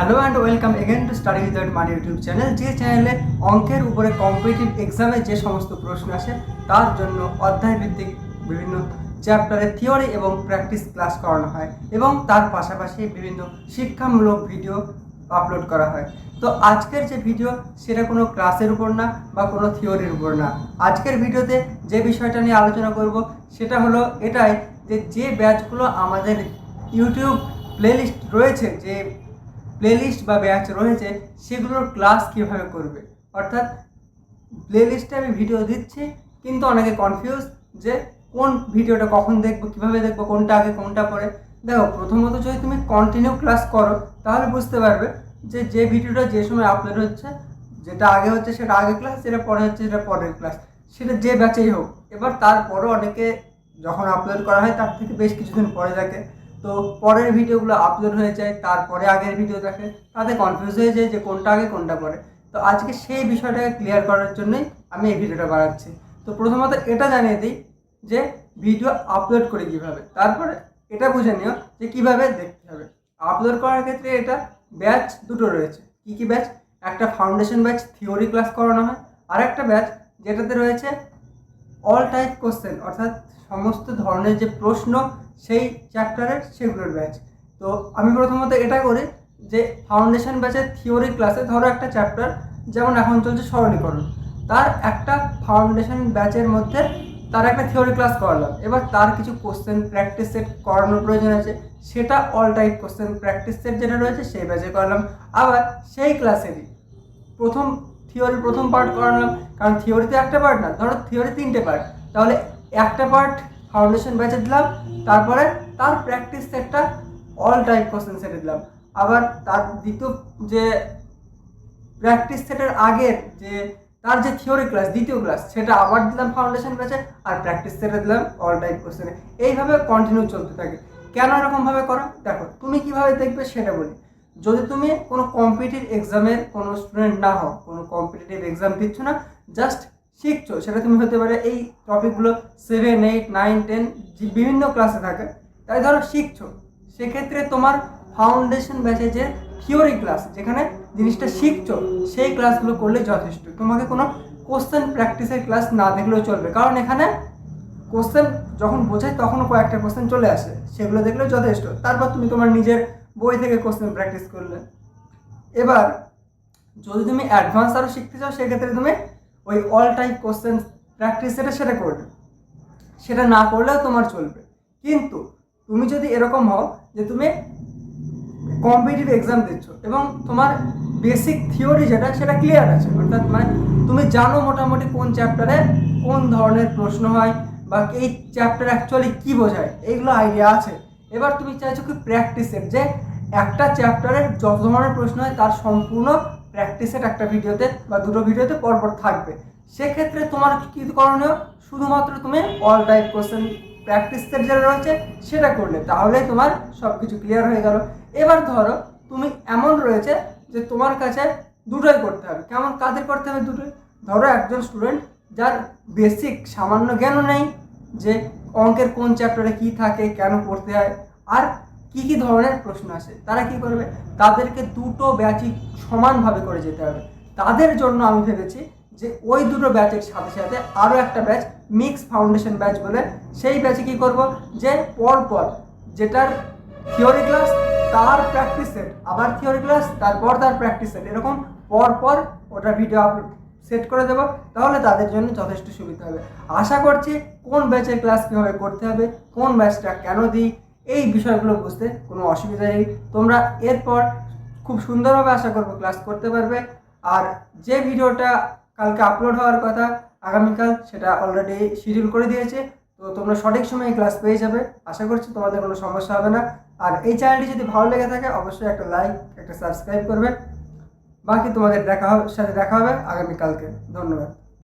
Hello and welcome again to study without money YouTube channel যে চ্যানেলে অঙ্কের উপরে কম্পিটিটিভ এক্সামে যে সমস্ত প্রশ্ন আসে, তার জন্য অধ্যায় ভিত্তিক বিভিন্ন চ্যাপ্টারের থিওরি এবং প্র্যাকটিস ক্লাস করানো হয় এবং তার পাশাপাশি বিভিন্ন শিক্ষামূলক ভিডিও আপলোড করা হয়। তো আজকের যে ভিডিও সেটা কোনো ক্লাসের উপর না বা কোনো থিওরির উপর না। আজকের ভিডিওতে যে বিষয়টা নিয়ে আলোচনা করব, সেটা হলো এটাই যে যে ব্যাচগুলো আমাদের ইউটিউব প্লেলিস্ট রয়েছে, যে প্লেলিস্ট বা ব্যাচ রয়েছে, সেগুলোর ক্লাস কীভাবে করবে? অর্থাৎ প্লেলিস্টে আমি ভিডিও দিচ্ছি, কিন্তু অনেকে কনফিউজ যে কোন ভিডিওটা কখন দেখব, কীভাবে দেখব, কোনটা আগে, কোনটা পরে। দেখো, প্রথমত যদি তুমি কন্টিনিউ ক্লাস করো, তাহলে বুঝতে পারবে যে যে ভিডিওটা যে সময় আপলোড হচ্ছে, যেটা আগে হচ্ছে সেটা আগে ক্লাস যেটা পরে হচ্ছে সেটা পরের ক্লাস সেটা যে ব্যাচেই হোক। এবার তারপরও অনেকে যখন আপলোড করা হয়, তার থেকে বেশ কিছুদিন পরে দেখে। তো পরের ভিডিওগুলো আপলোড হয়ে যায়, তারপরে আগের ভিডিও দেখে, তাতে কনফিউজ হয়ে যায় যে কোনটা আগে, কোনটা পরে। তো আজকে সেই বিষয়টাকে ক্লিয়ার করার জন্যই আমি এই ভিডিওটা বানাচ্ছি। তো প্রথমত এটা জানিয়ে দিই যে ভিডিও আপলোড করি কীভাবে, তারপরে এটা বুঝে নিও যে কীভাবে দেখতে হবে। আপলোড করার ক্ষেত্রে এটা ব্যাচ দুটো রয়েছে। কী কী ব্যাচ একটা ফাউন্ডেশন ব্যাচ থিওরি ক্লাস করানো হয় আর একটা ব্যাচ যেটাতে রয়েছে অল টাইপ কোশ্চেন অর্থাৎ সমস্ত ধরনের যে প্রশ্ন সেই চ্যাপ্টারের সেগুলোর ব্যাচ তো আমি প্রথমত এটা করি যে ফাউন্ডেশন ব্যাচের থিওরি ক্লাসে ধরো একটা চ্যাপ্টার যেমন এখন চলছে সরলীকরণ। তার একটা ফাউন্ডেশন ব্যাচের মধ্যে তার একটা থিওরি ক্লাস করালাম। এবার তার কিছু কোশ্চেন প্র্যাকটিস সেট করানোর প্রয়োজন আছে। সেটা all type question practice set যেটা রয়েছে সেই ব্যাচে করালাম। আবার সেই ক্লাসেরই প্রথম থিওরি প্রথম পার্ট করালাম। কারণ থিওরিতে একটা পার্ট না, ধরো থিওরি তিনটে পার্ট তাহলে একটা পার্ট ফাউন্ডেশন ব্যাচে দিলাম, তারপরে তার প্র্যাকটিস সেটটা অল টাইপ কোশ্চেন সেটে দিলাম। আবার তার দ্বিতীয় যে প্র্যাকটিস সেটের আগের যে তার যে থিওরি ক্লাস দ্বিতীয় ক্লাস সেটা আবার দিলাম ফাউন্ডেশন ব্যাচে আর প্র্যাকটিস সেটে দিলাম অল টাইপ কোশ্চেনে এইভাবে কন্টিনিউ চলতে থাকে। কেন এরকমভাবে করো? দেখো, তুমি কীভাবে দেখবে সেটা বলি। যদি তুমি কোনো কম্পিটিটিভ এক্সামের কোনো স্টুডেন্ট না হও, কোনো কম্পিটিটিভ এক্সাম দিচ্ছ না জাস্ট শিখছো সেটা তুমি হতে পারে এই টপিকগুলো সেভেন এইট নাইন টেন বিভিন্ন ক্লাসে থাকে। তাই ধরো শিখছো, সেক্ষেত্রে তোমার ফাউন্ডেশন ব্যাচে যে থিওরি ক্লাস যেখানে জিনিসটা শিখছো, সেই ক্লাসগুলো করলে যথেষ্ট। তোমাকে কোনো কোশ্চেন প্র্যাকটিসের ক্লাস না দেখলেও চলবে। কারণ এখানে কোশ্চেন যখন বোঝায়, তখনও কয়েকটা কোশ্চেন চলে আসে। সেগুলো দেখলেও যথেষ্ট। তারপর তুমি তোমার নিজের বই থেকে কোশ্চেন প্র্যাকটিস করলে। এবার, যদি তুমি অ্যাডভান্স আরও শিখতে চাও, সেক্ষেত্রে তুমি ওই অল টাইপ কোশ্চেন প্র্যাকটিস যেটা সেটা করবে। সেটা না করলেও তোমার চলবে। কিন্তু তুমি যদি এরকম হও যে তুমি কম্পিটিটিভ এক্সাম দিচ্ছ এবং তোমার বেসিক থিওরি যেটা, সেটা ক্লিয়ার আছে। অর্থাৎ মানে তুমি জানো মোটামুটি কোন চ্যাপ্টারে কোন ধরনের প্রশ্ন হয় বা এই চ্যাপ্টার অ্যাকচুয়ালি কী বোঝায়, এইগুলো আইডিয়া আছে। এবার তুমি চাইছো কি প্র্যাকটিসের যে একটা চ্যাপ্টারের যত ধরনের প্রশ্ন হয় তার সম্পূর্ণ প্র্যাকটিসের একটা ভিডিওতে বা দুটো ভিডিওতে পরপর থাকবে। সেক্ষেত্রে তোমার কী করণীয়? শুধুমাত্র তুমি অল টাইপ কোশ্চেন প্র্যাকটিসের যেটা রয়েছে, সেটা করলে তাহলে তোমার সব কিছু ক্লিয়ার হয়ে গেল। এবার ধরো, তুমি এমন রয়েছে যে তোমার কাছে দুটোই করতে হবে। কেমন? কাদের করতে হবে দুটোই? ধরো একজন স্টুডেন্ট যার বেসিক সামান্য জ্ঞানও নেই যে অঙ্কের কোন চ্যাপ্টারে কি থাকে, কেন পড়তে হয়। আর কি কি ধরনের প্রশ্ন আসে তারা কি করবে? তাদেরকে দুটো ব্যাচই সমানভাবে করে যেতে হবে। তাদের জন্য আমি ভেবেছি যে ওই দুটো ব্যাচের সাথে সাথে আরও একটা ব্যাচ মিক্স ফাউন্ডেশন ব্যাচ বলে, সেই ব্যাচে কি করব? যে পর পর যেটার থিওরি ক্লাস তার প্র্যাকটিস সেট আবার থিওরি ক্লাস তারপর তার প্র্যাকটিস সেট এরকম পর পর ওটা ভিডিও আপলোড সেট করে দেবো, তাহলে তাদের জন্য যথেষ্ট সুবিধা হবে। আশা করছি কোন ব্যাচের ক্লাস কীভাবে করতে হবে, কোন ব্যাচটা কেন দিই এই বিষয়গুলো বুঝতে কোনো অসুবিধা নেই। তোমরা এরপর খুব সুন্দরভাবে আশা করব ক্লাস করতে পারবে। আর যে ভিডিওটা কালকে আপলোড হওয়ার কথা, আগামীকাল সেটা অলরেডি শিডিউল করে দিয়েছে। তো তোমরা সঠিক সময়ে ক্লাস পেয়ে যাবে। আশা করছি তোমাদের কোনো সমস্যা হবে না। আর এই চ্যানেলটি যদি ভালো লেগে থাকে, অবশ্যই একটা লাইক একটা সাবস্ক্রাইব করবে। বাকি তোমাদের দেখা হবে, সাথে দেখা হবে আগামীকালকে। ধন্যবাদ।